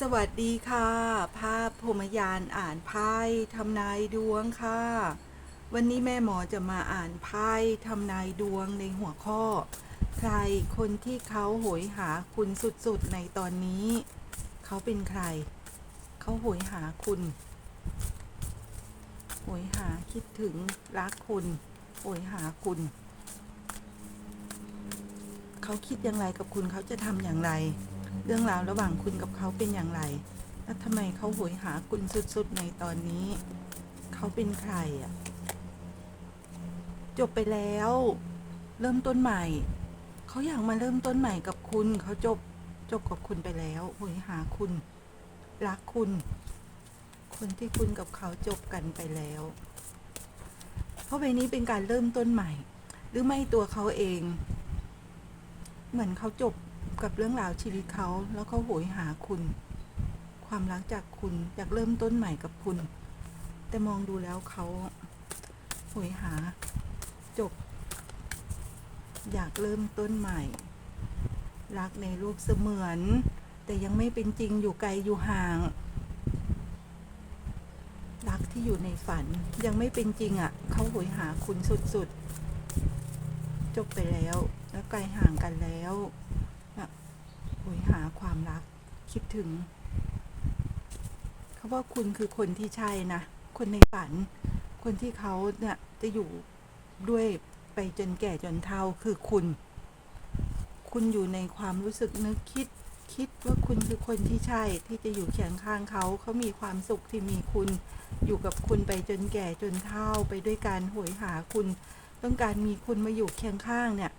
สวัสดีค่ะ ภาพพรมยานอ่านไพ่ทำนายดวงค่ะ วันนี้แม่หมอจะมาอ่านไพ่ทำนายดวงในหัวข้อ ใครคนที่เขาโหยหาคุณสุดๆในตอนนี้ เขาเป็นใคร เขาโหยหาคุณ โหยหาคิดถึงรักคุณ โหยหาคุณ เขาคิดอย่างไรกับคุณเขาจะทำอย่างไร เรื่องราวระหว่างคุณกับเขาเป็นอย่างไร แล้วทำไมเขาโหยหาคุณสุดๆในตอนนี้ เขาเป็นใครอะจบไปแล้ว เริ่มต้นใหม่ เขาอยากมาเริ่มต้นใหม่กับคุณ เขาจบจบกับคุณไปแล้วโหยหาคุณ รักคุณ คนที่คุณกับเขาจบกันไปแล้ว เพราะใบนี้เป็นการเริ่มต้นใหม่ หรือไม่ตัวเขาเอง เหมือนเขาจบ กับเรื่องราวชีวิตเขาแล้วเขาโหยหาคุณ ความรักจากคุณอยากเริ่มต้นใหม่กับคุณ แต่มองดูแล้วเขาโหยหา จบ อยากเริ่มต้นใหม่ รักในรูปเสมือน แต่ยังไม่เป็นจริงอยู่ไกลอยู่ห่าง รักที่อยู่ในฝันยังไม่เป็นจริงอะ่ะเขาโหยหาคุณสุดๆ จบไปแล้ว แล้วไกลห่างกันแล้ว นะโหยหาความรัก คิดถึง เขาว่าคุณคือคนที่ใช่นะ คนในฝัน คนที่เขาเนี่ยจะอยู่ด้วยไปจนแก่จนเฒ่าคือคุณ คุณอยู่ในความรู้สึกนึกคิดคิดว่าคุณคือคนที่ใช่ที่จะอยู่เคียงข้างเขาเขามีความสุขที่มีคุณอยู่กับคุณไปจนแก่จนเฒ่าไปด้วยการโหยหาคุณ ต้องการมีคุณมาอยู่เคียงข้างเนี่ย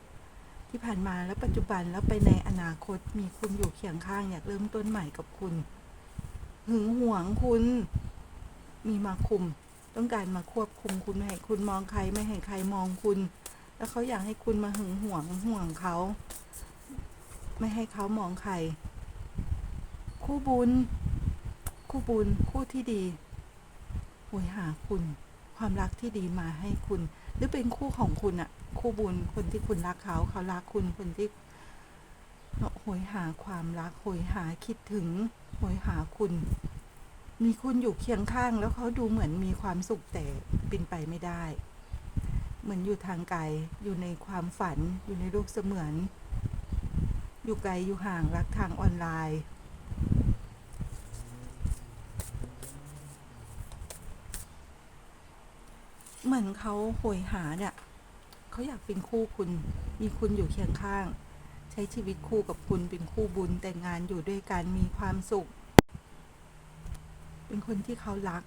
ที่ผ่านมาและปัจจุบันแล้วไปในอนาคตมีคุณอยู่เคียงข้างอยากเริ่มต้นใหม่กับคุณ หึงหวงคุณ มีมาคุม ต้องการมาควบคุมคุณไม่ให้คุณมองใครไม่ให้ใครมองคุณ แล้วเขาอยากให้คุณมาหึงหวงห่วงเขา ไม่ให้เขามองใคร คู่บุญ คู่บุญ คู่ที่ดีหวยหาคุณ ความรักที่ดีมาให้คุณ หรือเป็นคู่ของคุณอะ คู่บุญคนที่คุณรักเขาเขารักคุณคนที่โหยหาความรักโหยหาคิดถึงโหยหาคุณ มีคุณอยู่เคียงข้าง แล้วเขาดูเหมือนมีความสุขแต่เป็นไปไม่ได้ เหมือนอยู่ทางไกลอยู่ในความฝันอยู่ในโลกเสมือน อยู่ไกลอยู่ห่างรักทางออนไลน์เหมือนเขาโหยหาเนี่ย เขาอยากเป็นคู่คุณ มีคุณอยู่เคียงข้าง ใช้ชีวิตคู่กับคุณเป็นคู่บุญแต่งงานอยู่ด้วยกันมีความสุข เป็นคนที่เขารัก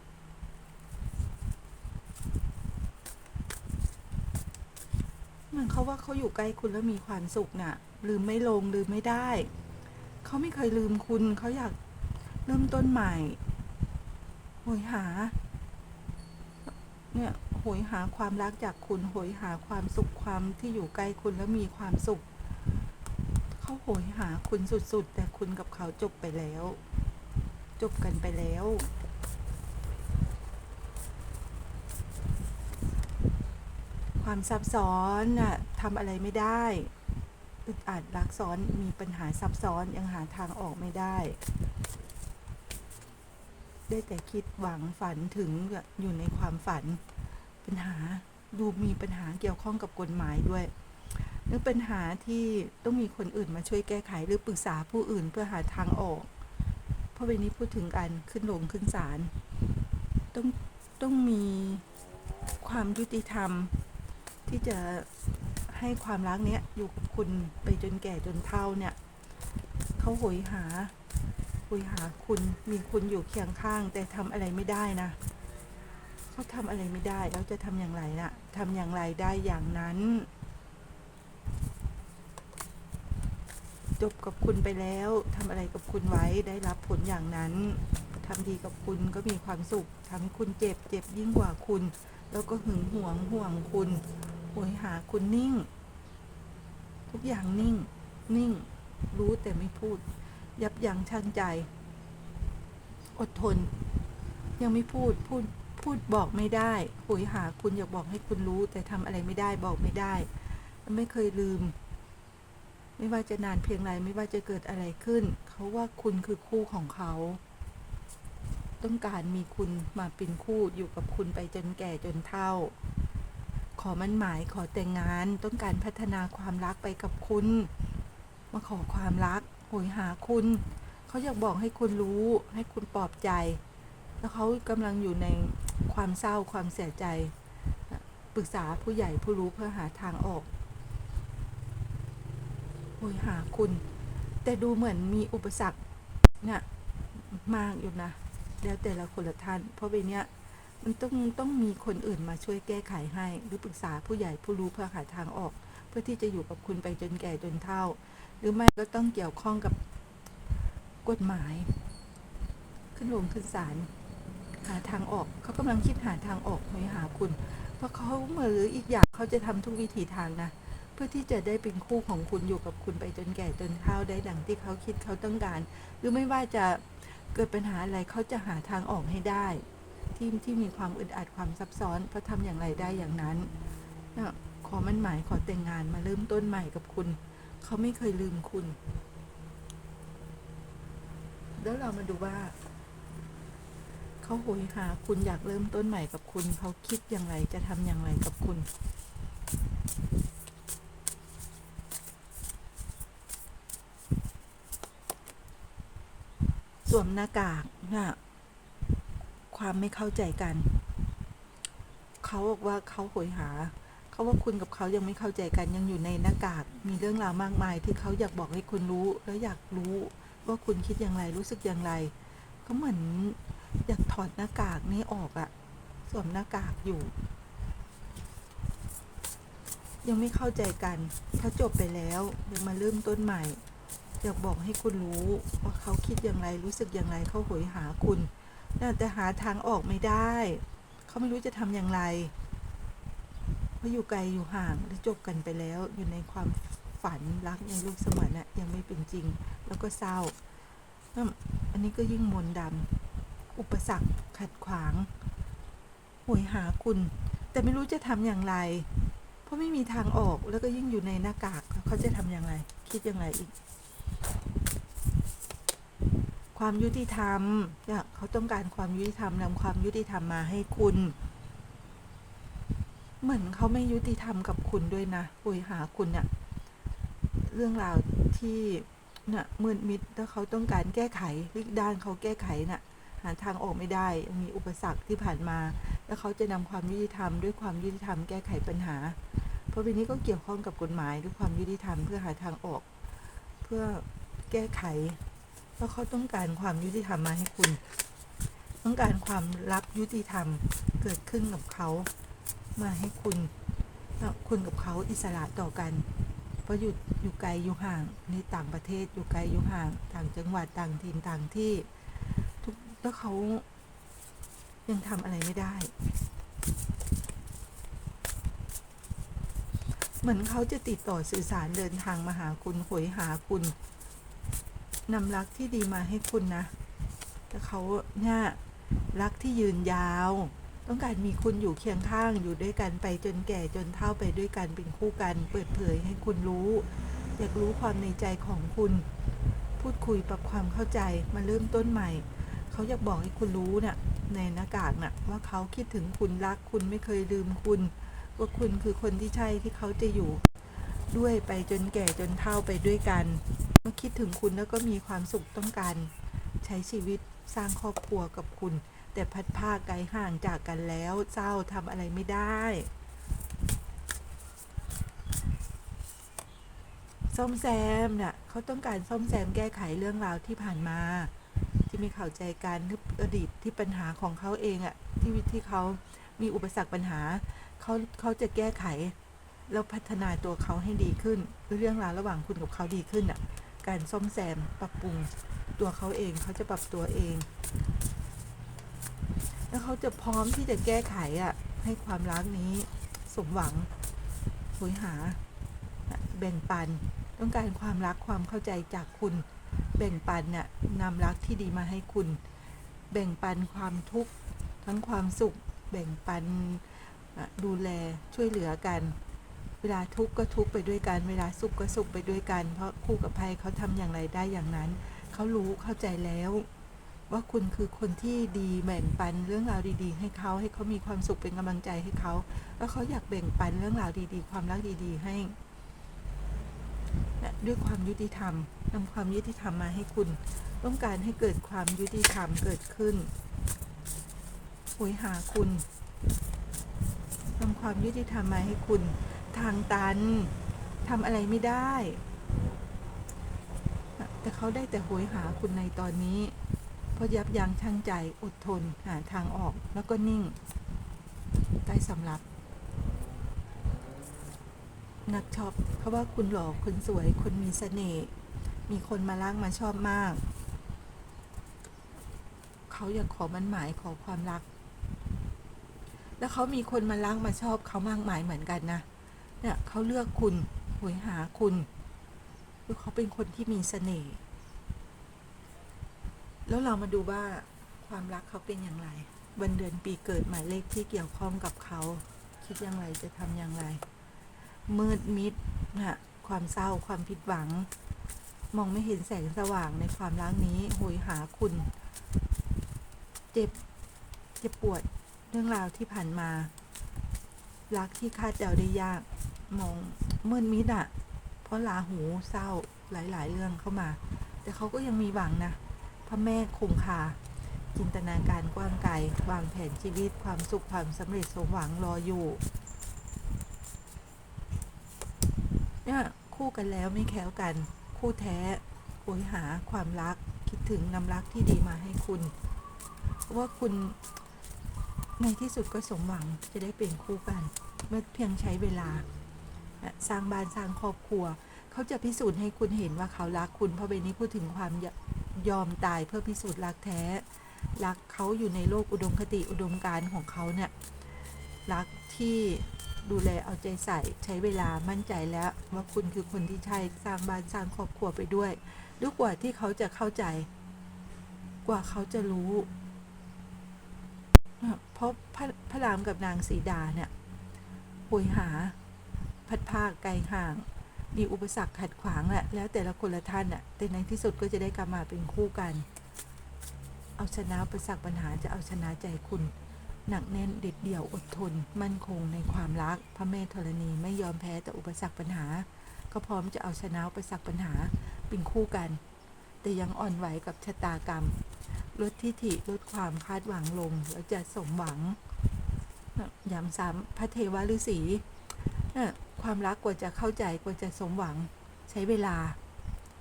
เหมือนเขาว่าเขาอยู่ใกล้คุณแล้วมีความสุขน่ะลืมไม่ลงลืมไม่ได้ เขาไม่เคยลืมคุณเขาอยากเริ่มต้นใหม่โหยหา เนี่ย โหยหาความรักจากคุณโหยหาความสุขความที่อยู่ใกล้คุณแล้วมีความสุข เขาโหยหาคุณสุดๆ แต่คุณกับเขาจบไปแล้ว จบกันไปแล้วความซับซ้อนน่ะทำอะไรไม่ได้อึดอัดรักซ้อนมีปัญหาซับซ้อนยังหาทางออกไม่ได้ ได้แต่คิดหวังฝันถึงอยู่ในความฝัน ปัญหาดูมีปัญหาเกี่ยวข้องกับกฎหมายด้วยนึกปัญหาที่ต้องมีคนอื่นมาช่วยแก้ไขหรือปรึกษาผู้อื่นเพื่อหาทางออก เพราะวันนี้พูดถึงการขึ้นลงขึ้นศาลต้องต้องมีความยุติธรรม ที่จะให้ความรักเนี้ยอยู่กับคุณไปจนแก่จนเฒ่าเนี่ยเขาโหยหาโหยหาคุณมีคุณอยู่เคียงข้าง แต่ทำอะไรไม่ได้นะ เขาทำอะไรไม่ได้แล้วจะทำอย่างไรล่ะทำอย่างไรได้อย่างนั้น จบกับคุณไปแล้วทำอะไรกับคุณไว้ได้รับผลอย่างนั้นทำดีกับคุณก็มีความสุขทำให้คุณเจ็บเจ็บยิ่งกว่าคุณ แล้วก็หึงหวงห่วงคุณโหยหาคุณนิ่ง ทุกอย่างนิ่ง นิ่ง รู้แต่ไม่พูด ยับยั้งชั่งใจ อดทน ยังไม่พูดพูด พูดบอกไม่ได้โหยหาคุณอยากบอกให้คุณรู้ แต่ทำอะไรไม่ได้บอกไม่ได้ ไม่เคยลืม ไม่ว่าจะนานเพียงไรไม่ว่าจะเกิดอะไรขึ้นเขาเขาว่าคุณคือคู่ของเขา ต้องการมีคุณมาเป็นคู่อยู่กับคุณไปจนแก่จนเฒ่า ขอมั่นหมายขอแต่งงานต้องการพัฒนาความรักไปกับคุณ มาขอความรักโหยหาคุณ เขาอยากบอกให้คุณรู้ ให้คุณปลอบใจ แล้วเขากำลังอยู่ในความเศร้าความเสียใจ ปรึกษาผู้ใหญ่ผู้รู้เพื่อหาทางออกโหยหาคุณ แต่ดูเหมือนมีอุปสรรคเนี่ยมากอยู่นะ แล้วแต่ละคนละท่าน เพราะใบเนี้ยมันต้องต้องมีคนอื่นมาช่วยแก้ไขให้ หรือปรึกษาผู้ใหญ่ผู้รู้เพื่อหาทางออก เพื่อที่จะอยู่กับคุณไปจนแก่จนเฒ่า หรือไม่ก็ต้องเกี่ยวข้องกับกฎหมาย ขึ้นลงขึ้นศาล หาทางออก เขากำลังคิดหาทางออกไม่หาคุณ เพราะเขาเหมือนหรืออีกอย่างเขาจะทำทุกวิถีทางนะ เพื่อที่จะได้เป็นคู่ของคุณอยู่กับคุณไปจนแก่จนเฒ่าได้ดังที่เขาคิดเขาต้องการ หรือไม่ว่าจะเกิดปัญหาอะไรเขาจะหาทางออกให้ได้ ที่ที่มีความอึดอัดความซับซ้อนเขาทำอย่างไรได้อย่างนั้นนะขอมั่นหมายขอแต่งงานมาเริ่มต้นใหม่กับคุณ เขาไม่เคยลืมคุณ แล้วเรามาดูว่า เขาโหยหาคุณอยากเริ่มต้นใหม่กับคุณ เขาคิดอย่างไรจะทำอย่างไรกับคุณ สวมหน้ากากน่ะความไม่เข้าใจกัน เขาบอกว่าเขาโหยหา เขาว่าคุณกับเขายังไม่เข้าใจกันยังอยู่ในหน้ากาก มีเรื่องราวมากมายที่เขาอยากบอกให้คุณรู้ แล้วอยากรู้ว่าคุณคิดอย่างไรรู้สึกอย่างไรเขาเหมือน ยากถอดหน้ากากนี้ออกอะสวมหน้ากากอยู่ ยังไม่เข้าใจกันเขาจบไปแล้วยังมาเริ่มต้นใหม่ อยากบอกให้คุณรู้ว่าเขาคิดอย่างไรรู้สึกอย่างไรเขาหยหาคุณน่าแต่หาทางออกไม่ได้ เขาไม่รู้จะทำอย่างไรเพราะอยู่ไกลอยู่ห่างและจบกันไปแล้ว อยู่ในความฝันรักในลูกสมรน่ะยังไม่เป็นจริง แล้วก็เศร้านั่นอันนี้ก็ยิ่งมนดำ อุปสรรค ขัดขวางโหยหาคุณ แต่ไม่รู้จะทำอย่างไร เพราะไม่มีทางออกแล้วก็ยิ่งอยู่ในหน้ากากเขาจะทำอย่างไร คิดอย่างไรอีก ความยุติธรรมเนี่ยเขาต้องการความยุติธรรมนำความยุติธรรมมาให้คุณ เหมือนเขาไม่ยุติธรรมกับคุณด้วยนะปุยหาคุณเนี่ยเรื่องราวที่น่ะมืดมิดแล้วเขาต้องการแก้ไขวิกด้านเขาแก้ไขน่ะ หาทางออกไม่ได้ มีอุปสรรคที่ผ่านมา แล้วเขาจะนำความยุติธรรมด้วยความยุติธรรมแก้ไขปัญหา เพราะวันนี้ก็เกี่ยวข้องกับกฎหมายด้วยความยุติธรรมเพื่อหาทางออก เพื่อแก้ไข เพราะเขาต้องการความยุติธรรมมาให้คุณ ต้องการความรักยุติธรรมเกิดขึ้นกับเขามาให้คุณคุณกับเขาอิสระต่อกันเพราะอยู่อยู่ไกลอยู่ห่างในต่างประเทศอยู่ไกลอยู่ห่าง ต่างจังหวัดต่างถิ่นต่างที่ แล้วเขายังทำอะไรไม่ได้ เหมือนเขาจะติดต่อสื่อสารเดินทางมาหาคุณหวยหาคุณนำรักที่ดีมาให้คุณนะ แต่เขาเนี่ยรักที่ยืนยาว ต้องการมีคุณอยู่เคียงข้างอยู่ด้วยกันไปจนแก่จนเฒ่าไปด้วยกันเป็นคู่กัน เปิดเผยให้คุณรู้ อยากรู้ความในใจของคุณ พูดคุยปรับความเข้าใจมาเริ่มต้นใหม่ เขาอยากบอกให้คุณรู้น่ะในหน้ากากน่ะว่าเขาคิดถึงคุณรักคุณไม่เคยลืมคุณว่าคุณคือคนที่ใช่ที่เขาจะอยู่ ด้วยไปจนแก่จนเฒ่าไปด้วยกันเมื่อคิดถึงคุณแล้วก็มีความสุขต้องการ ใช้ชีวิตสร้างครอบครัวกับคุณ แต่พัดภาคไกลห่างจากกันแล้วเศร้าทำอะไรไม่ได้ซ่อมแซมเนี่ยเขาต้องการซ่อมแซมแก้ไขเรื่องราวที่ผ่านมา ที่ไม่เข้าใจกันหรืออดีตที่ปัญหาของเขาเองอะที่ที่เขามีอุปสรรคปัญหาเขาเขาจะแก้ไข แล้วพัฒนาตัวเขาให้ดีขึ้น เรื่องราวระหว่างคุณกับเขาดีขึ้นอะการซ่อมแซมปรับปรุงตัวเขาเองเขาจะปรับตัวเอง แล้วเขาจะพร้อมที่จะแก้ไขอะให้ความรักนี้สมหวังหวยหาแบ่งปัน ต้องการความรักความเข้าใจจากคุณ แบ่งปันเนี่ยนำรักที่ดีมาให้คุณ แบ่งปันความทุกข์ทั้งความสุข แบ่งปันดูแลช่วยเหลือกัน เวลาทุกข์ก็ทุกข์ไปด้วยกัน เวลาสุขก็สุขไปด้วยกัน เพราะคู่กับภัยเขาทำอย่างไรได้อย่างนั้น เขารู้เข้าใจแล้ว ว่าคุณคือคนที่ดีแบ่งปันเรื่องราวดี ๆ ให้เขาให้เขามีความสุขเป็นกำลังใจให้เขา แล้วเขาอยากแบ่งปันเรื่องราวดี ๆ ความรักดี ๆ ให้และด้วยความยุติธรรม นำความยุติธรรมมาให้คุณ ต้องการให้เกิดความยุติธรรมเกิดขึ้นหวยหาคุณนำความยุติธรรมมาให้คุณ ทางตันทำอะไรไม่ได้ แต่เขาได้แต่โหยหาคุณในตอนนี้เพราะยับยั้งชั่งใจอดทนหาทางออกแล้วก็นิ่งใต้สำรับนักชอบเพราะว่าคุณหล่อคนสวยคนมีเสน่ห์ มีคนมารักมาชอบมาก เขาอยากขอมันหมายขอความรัก แล้วเขามีคนมารักมาชอบเขามากมายเหมือนกันนะ เนี่ยเขาเลือกคุณหวยหาคุณคือเขาเป็นคนที่มีเสน่ห์ แล้วเรามาดูว่าความรักเขาเป็นอย่างไรวันเดือนปีเกิดหมายเลขที่เกี่ยวข้องกับเขา คิดอย่างไรจะทำอย่างไร มืดมิดนะความเศร้าความผิดหวัง มองไม่เห็นแสงสว่างในความรักนี้โหยหาคุณ เจ็บ เจ็บปวดเรื่องราวที่ผ่านมา รักที่คาดเดาได้ยาก มองมืดมิดอะเพราะลาหูเศร้าหลาย ๆ เรื่องเข้ามา แต่เขาก็ยังมีหวังนะ พระแม่คงคา จินตนาการกว้างไกลวางแผนชีวิตความสุขความสำเร็จสมหวังรออยู่ เนี่ยคู่กันแล้วไม่แค้วกัน คู่แท้โหยหาความรักคิดถึงนำรักที่ดีมาให้คุณ ว่าคุณในที่สุดก็สมหวังจะได้เป็นคู่กัน เมื่อเพียงใช้เวลา สร้างบ้านสร้างครอบครัว เขาจะพิสูจน์ให้คุณเห็นว่าเขารักคุณเพราะเบนนี้พูดถึงความยยอมตายเพื่อพิสูจน์รักแท้ รักเขาอยู่ในโลกอุดมคติอุดมการณ์ของเขาเนี่ยรักที่ ดูแลเอาใจใส่ใช้เวลามั่นใจแล้วว่าคุณคือคนที่ใช่สร้างบ้านสร้างครอบครัวไปด้วยด้วยกว่าที่เขาจะเข้าใจ กว่าเขาจะรู้ เพราะพระพระรามกับนางสีดาเนี่ยหวยหา พัดภาคไกลห่าง มีอุปสรรคขัดขวางแหละแล้วแต่ละคนละท่านน่ะแต่ในที่สุดก็จะได้กลับมาเป็นคู่กัน เอาชนะอุปสรรคปัญหาจะเอาชนะใจคุณ หนักแน่นเด็ดเดี่ยวอดทน มั่นคงในความรัก พระแม่ธรณีไม่ยอมแพ้ต่ออุปสรรคปัญหา ก็พร้อมจะเอาชนะอุปสรรคปัญหาเป็นคู่กัน แต่ยังอ่อนไหวกับชะตากรรม ลดทิฐิลดความคาดหวังลงแล้วจะสมหวังย้ำซ้ำพระเทวฤาษีน่ะความรักกว่าจะเข้าใจกว่าจะสมหวังใช้เวลา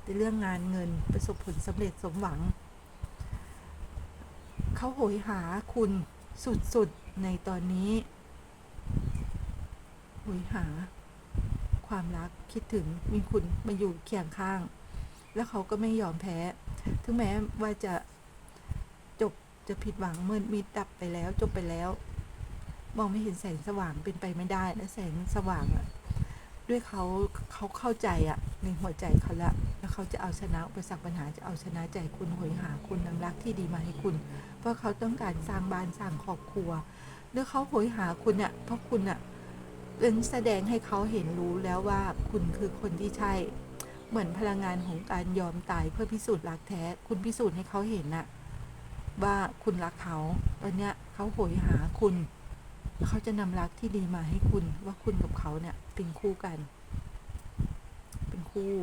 แต่เรื่องงานเงินประสบผลสำเร็จสมหวัง เขาโหยหาคุณ สุดๆ ในตอนนี้โหยหา ความรักคิดถึงมีคุณมาอยู่เคียงข้าง แล้วเขาก็ไม่ยอมแพ้ ถึงแม้ว่าจะจบจะผิดหวังเมื่อมีดับไปแล้ว จบไปแล้ว มองไม่เห็นแสงสว่างเป็นไปไม่ได้และแสงสว่างอะด้วยเขาเขาเข้าใจอะ ในหัวใจเขาละ แล้วเขาจะเอาชนะอุปสรรคปัญหาจะเอาชนะใจคุณหวยหาคุณนำรักที่ดีมาให้คุณ เพราะเขาต้องการสร้างบ้านสร้างครอบครัวแล้วเขาโหยหาคุณเนี่ยเพราะคุณอะเป็นแสดงให้เขาเห็นรู้แล้วว่าคุณคือคนที่ใช่ เหมือนพลังงานของการยอมตายเพื่อพิสูจน์รักแท้ คุณพิสูจน์ให้เขาเห็นน่ะว่าคุณรักเขา ตอนเนี้ยเขาโหยหาคุณเขาจะนำรักที่ดีมาให้คุณว่าคุณกับเขาเนี่ยเป็นคู่กัน คู่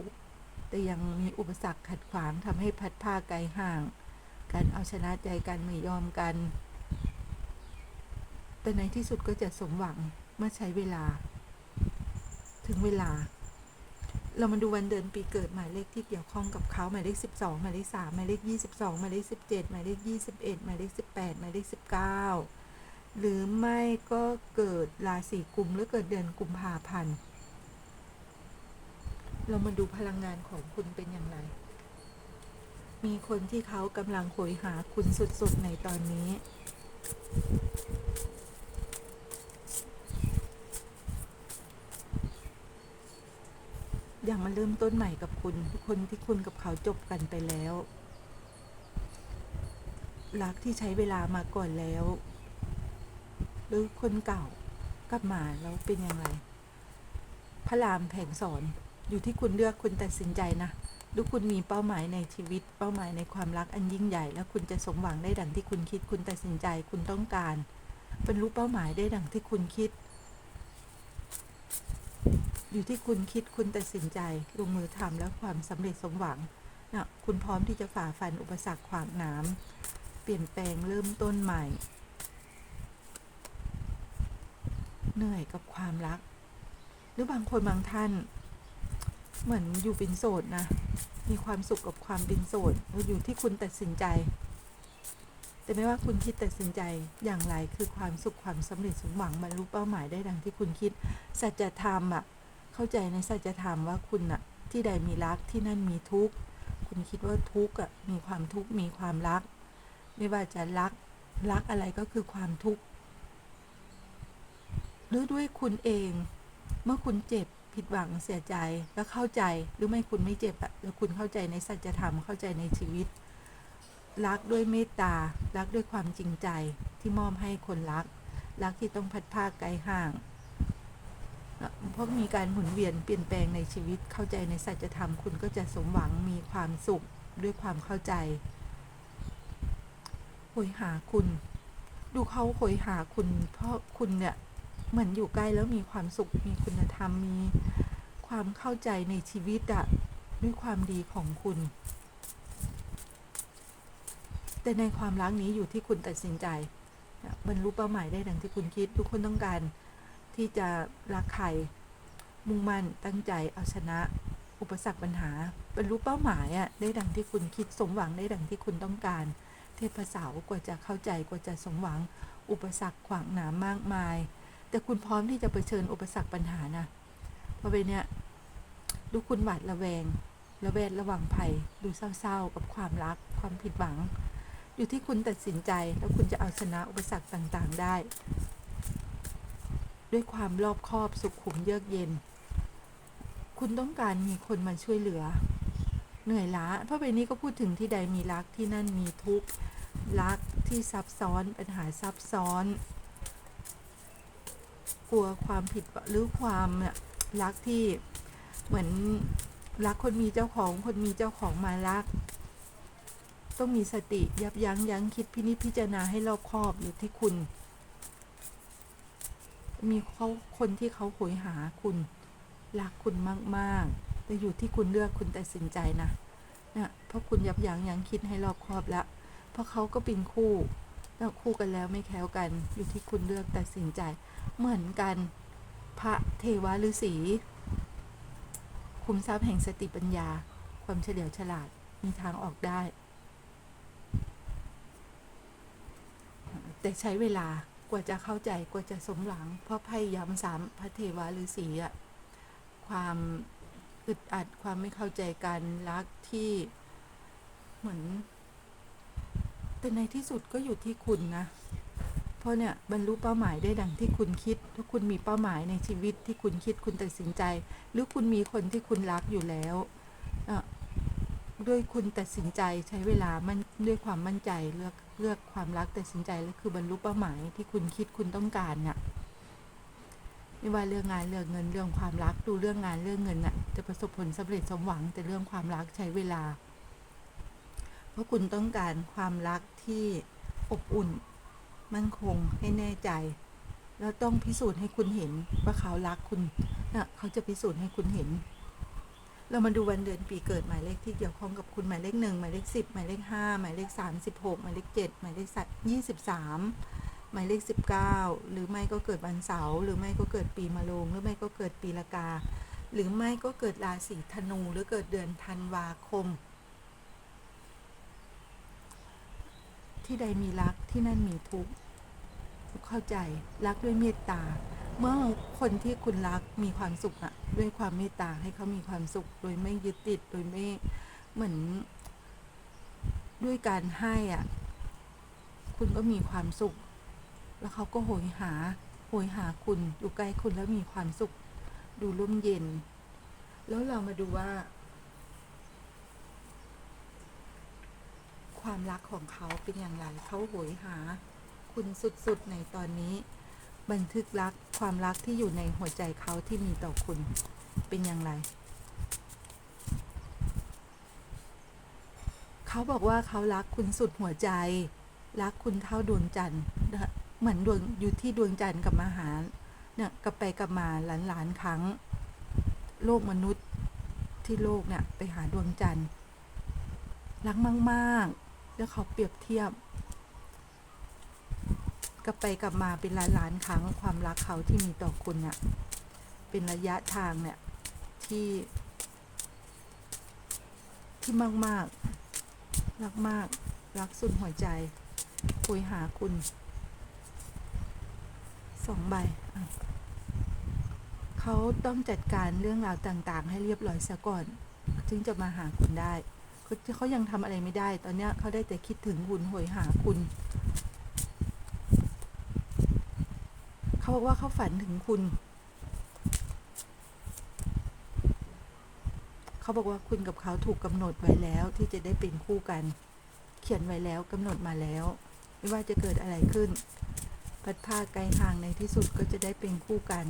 แต่ยังมีอุปสรรคขัดขวางทำให้พัดผ้าไกลห่าง การเอาชนะใจกันไม่ยอมกัน แต่ในที่สุดก็จะสมหวังเมื่อใช้เวลา ถึงเวลา เรามาดูวันเดือนปีเกิดหมายเลขที่เกี่ยวข้องกับเขาหมายเลข 12 หมายเลข 3 หมายเลข 22 หมายเลข 17 หมายเลข 21 หมายเลข 18 หมายเลข 19 หรือไม่ก็เกิดราศีกุมหรือเกิดเดือนกุมภาพันธ์ เรามาดูพลังงานของคุณเป็นอย่างไร มีคนที่เขากำลังโหยหาคุณสุดๆในตอนนี้ อย่างมาเริ่มต้นใหม่กับคุณ คนที่คุณกับเขาจบกันไปแล้ว รักที่ใช้เวลามาก่อนแล้ว หรือคนเก่ากลับมาแล้วเป็นอย่างไร พระรามแผงสอน อยู่ที่คุณเลือกคุณตัดสินใจนะหรือคุณมีเป้าหมายในชีวิต เป้าหมายในความรักอันยิ่งใหญ่ แล้วคุณจะสมหวังได้ดังที่คุณคิด คุณตัดสินใจ คุณต้องการบรรลุเป้าหมายได้ดังที่คุณคิด อยู่ที่คุณคิดคุณตัดสินใจ ลงมือทำแล้วความสำเร็จสมหวังนะคุณพร้อมที่จะฝ่าฟันอุปสรรคขวางน้ำเปลี่ยนแปลงเริ่มต้นใหม่ เหนื่อยกับความรัก หรือบางคนบางท่าน เหมือนอยู่เป็นโสดนะ มีความสุขกับความเป็นโสดอยู่ที่คุณตัดสินใจ แต่ไม่ว่าคุณคิดตัดสินใจอย่างไรคือความสุขความสำเร็จสมหวังบรรลุเป้าหมายได้ดังที่คุณคิด สัจธรรมอะ เข้าใจในสัจธรรมว่าคุณอะ ที่ใดมีรักที่นั่นมีทุกข์คุณคิดว่าทุกข์อะมีความทุกข์มีความรัก ไม่ว่าจะรักรักอะไรก็คือความทุกข์หรือด้วยคุณเอง เมื่อคุณเจ็บ ผิดหวังเสียใจแล้วเข้าใจหรือไม่คุณไม่เจ็บอะแล้วคุณเข้าใจในสัจธรรมเข้าใจในชีวิต รักด้วยเมตตา รักด้วยความจริงใจที่มอบให้คนรัก รักที่ต้องพัดภาคไกลห่างเพราะมีการหมุนเวียนเปลี่ยนแปลงในชีวิตเข้าใจในสัจธรรมคุณก็จะสมหวังมีความสุขด้วยความเข้าใจโหยหาคุณ ดูเขาโหยหาคุณ เพราะคุณเนี่ย เหมือนอยู่ใกล้แล้วมีความสุขมีคุณธรรมมีความเข้าใจในชีวิตอะด้วยความดีของคุณ แต่ในความรักนี้อยู่ที่คุณตัดสินใจบรรลุเป้าหมายได้ดังที่คุณคิด ทุกคนต้องการที่จะรักใครมุ่งมั่นตั้งใจเอาชนะ อุปสรรคปัญหา บรรลุเป้าหมายอะได้ดังที่คุณคิดสมหวังได้ดังที่คุณต้องการ เทพสาวกว่าจะเข้าใจกว่าจะสมหวัง อุปสรรคขวางหนามมากมาย แต่คุณพร้อมที่จะเผชิญอุปสรรคปัญหานะเพราะเป็นเนี้ยดูคุณหวาดระแวง ระแวดระวังภัย ดูเศร้าๆ กับความรัก ความผิดหวัง อยู่ที่คุณตัดสินใจแล้วคุณจะเอาชนะอุปสรรคต่างๆได้ ด้วยความรอบคอบสุขุมเยือกเย็น คุณต้องการมีคนมาช่วยเหลือ เหนื่อยล้า เพราะใบนี้ก็พูดถึงที่ใดมีรักที่นั่นมีทุกข์รักที่ซับซ้อนปัญหาซับซ้อน กลัวความผิดหรือความรักที่เหมือนรักคนมีเจ้าของคนมีเจ้าของมารัก ต้องมีสติยับยั้งยั้งคิดพินิจพิจารณาให้รอบคอบอยู่ที่คุณ มีเขาคนที่เขาโหยหาคุณรักคุณมากๆแต่อยู่ที่คุณเลือกคุณตัดสินใจนะเนี่ยเพราะคุณยับยั้งยั้งคิดให้รอบคอบแล้วเพราะเขาก็เป็นคู่ แล้วคู่กันแล้วไม่แคล้วกัน อยู่ที่คุณเลือกตัดสินใจ เหมือนกัน พระเทวฤาษีคุมทรัพย์แห่งสติปัญญา ความเฉลียวฉลาดมีทางออกได้ แต่ใช้เวลากว่าจะเข้าใจกว่าจะสมหวัง เพราะไพ่ย้ำซ้ำพระเทวฤาษีอะความอึดอัดความไม่เข้าใจกันรักที่เหมือน แต่ในที่สุดก็อยู่ที่คุณนะ เพราะเนี่ยบรรลุเป้าหมายได้ดังที่คุณคิด ถ้าคุณมีเป้าหมายในชีวิตที่คุณคิดคุณตัดสินใจ หรือคุณมีคนที่คุณรักอยู่แล้วอะด้วยคุณตัดสินใจใช้เวลามันด้วยความมั่นใจเลือกเลือกความรักตัดสินใจแล้วคือบรรลุเป้าหมายที่คุณคิดคุณต้องการน่ะไม่ว่าเรื่องงานเรื่องเงินเรื่องความรักดูเรื่องงานเรื่องเงินน่ะจะประสบผลสำเร็จสมหวังแต่เรื่องความรักใช้เวลา เพราะคุณต้องการความรักที่อบอุ่น มั่นคงให้แน่ใจ แล้วต้องพิสูจน์ให้คุณเห็นว่าเขารักคุณนะเขาจะพิสูจน์ให้คุณเห็น เรามาดูวันเดือนปีเกิดหมายเลขที่เกี่ยวข้องกับคุณหมายเลขหนึ่งหมายเลขสิบหมายเลขห้าหมายเลขสามสิบหกหมายเลขเจ็ดหมายเลขยี่สิบสามหมายเลขสิบเก้าหรือไม่ก็เกิดวันเสาร์หรือไม่ก็เกิดปีมะโรงหรือไม่ก็เกิดปีละกา หรือไม่ก็เกิดราศีธนูหรือเกิดเดือนธันวาคม ที่ใดมีรักที่นั่นมีทุกข์เข้าใจรักด้วยเมตตา เมื่อคนที่คุณรักมีความสุขอะด้วยความเมตตาให้เขามีความสุข โดยไม่ยึดติดโดยไม่เหมือน ด้วยการให้อะ คุณก็มีความสุข แล้วเขาก็โหยหาโหยหาคุณอยู่ใกล้คุณแล้วมีความสุข ดูร่มเย็น แล้วเรามาดูว่า ความรักของเขาเป็นอย่างไรเขาโหยหา คุณสุดๆในตอนนี้ บันทึกรักความรักที่อยู่ในหัวใจเขาที่มีต่อคุณเป็นอย่างไร เขาบอกว่าเขารักคุณสุดหัวใจ รักคุณเท่าดวงจันทร์เหมือนดวงอยู่ที่ดวงจันทร์กับมาหาเนี่ยกลับไปกลับมาหลานหลานๆครั้ง โลกมนุษย์ที่โลกเนี่ยไปหาดวงจันทร์รักมาก ๆ แล้วเขาเปรียบเทียบกลับไปกลับมาเป็นล้านล้านครั้งความรักเขาที่มีต่อคุณเนี่ยเป็นระยะทางเนี่ยที่ ที่มากมากรักมาก รักสุดหัวใจ คุยหาคุณสองใบเขาต้องจัดการเรื่องราวต่าง ๆ ให้เรียบร้อยซะก่อนถึงจะมาหาคุณได้ เขาเขายังทำอะไรไม่ได้ ตอนเนี้ยเขาได้แต่คิดถึงคุณโหยหาคุณ เขาบอกว่าเขาฝันถึงคุณ เขาบอกว่าคุณกับเขาถูกกำหนดไว้แล้วที่จะได้เป็นคู่กัน เขียนไว้แล้วกำหนดมาแล้ว ไม่ว่าจะเกิดอะไรขึ้น พัดพาไกลทางในที่สุดก็จะได้เป็นคู่กัน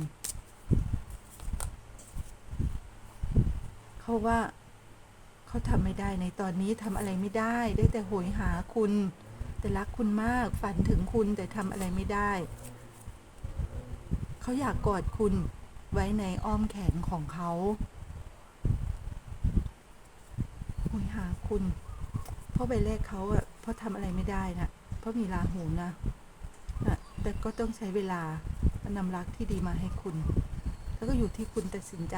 เขาว่า เขาทำไม่ได้ในตอนนี้ทำอะไรไม่ได้ ได้แต่โหยหาคุณ แต่รักคุณมากฝันถึงคุณแต่ทำอะไรไม่ได้ เขาอยากกอดคุณไว้ในอ้อมแขนของเขาโหยหาคุณ เพราะใบแรกเขาอะเพราะทำอะไรไม่ได้นะเพราะมีลาหูนะนะแต่ก็ต้องใช้เวลานำรักที่ดีมาให้คุณ แล้วก็อยู่ที่คุณตัดสินใจ